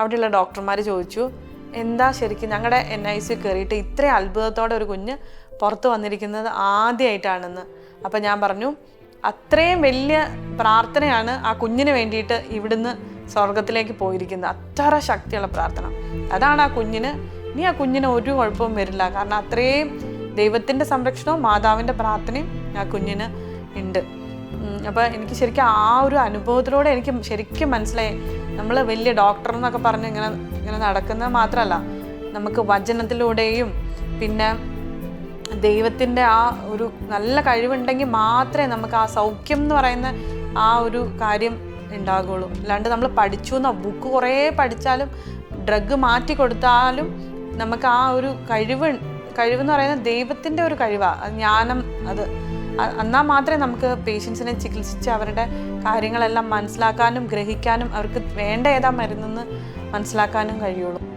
അവിടെയുള്ള ഡോക്ടർമാർ ചോദിച്ചു എന്താ ശരിക്കും ഞങ്ങളുടെ എൻ ഐ സി കയറിയിട്ട് ഇത്രയും അത്ഭുതത്തോടെ ഒരു കുഞ്ഞ് പുറത്ത് വന്നിരിക്കുന്നത് ആദ്യമായിട്ടാണെന്ന് അപ്പം ഞാൻ പറഞ്ഞു അത്രയും വലിയ പ്രാർത്ഥനയാണ് ആ കുഞ്ഞിന് വേണ്ടിയിട്ട് ഇവിടുന്ന് സ്വർഗത്തിലേക്ക് പോയിരിക്കുന്നത്. അത്ര ശക്തിയുള്ള പ്രാർത്ഥന. അതാണ് ആ കുഞ്ഞിന് ഇനി ആ കുഞ്ഞിന് ഒരു കുഴപ്പവും വരില്ല. കാരണം അത്രയും ദൈവത്തിന്റെ സംരക്ഷണവും മാതാവിന്റെ പ്രാർത്ഥനയും ആ കുഞ്ഞിന് ഉണ്ട്. അപ്പോൾ എനിക്ക് ശരിക്കും ആ ഒരു അനുഭവത്തിലൂടെ എനിക്ക് ശരിക്കും മനസ്സിലായി. നമ്മൾ വലിയ ഡോക്ടർ എന്നൊക്കെ പറഞ്ഞ് ഇങ്ങനെ ഇങ്ങനെ നടക്കുന്നത് മാത്രമല്ല നമുക്ക് വചനത്തിലൂടെയും പിന്നെ ദൈവത്തിന്റെ ആ ഒരു നല്ല കഴിവുണ്ടെങ്കിൽ മാത്രമേ നമുക്ക് ആ സൗഖ്യം എന്ന് പറയുന്ന ആ ഒരു കാര്യം ഉണ്ടാകുള്ളൂ. അല്ലാണ്ട് നമ്മൾ പഠിച്ചു എന്നോ ബുക്ക് കുറേ പഠിച്ചാലും ഡ്രഗ് മാറ്റി കൊടുത്താലും നമുക്ക് ആ ഒരു കഴിവ് കഴിവെന്ന് പറയുന്നത് ദൈവത്തിന്റെ ഒരു കഴിവാണ് ജ്ഞാനം അത് എന്നാൽ മാത്രമേ നമുക്ക് പേഷ്യൻസിനെ ചികിത്സിച്ച് അവരുടെ കാര്യങ്ങളെല്ലാം മനസ്സിലാക്കാനും ഗ്രഹിക്കാനും അവർക്ക് വേണ്ട ഏതാ മരുന്നെന്ന് മനസ്സിലാക്കാനും കഴിയുള്ളൂ.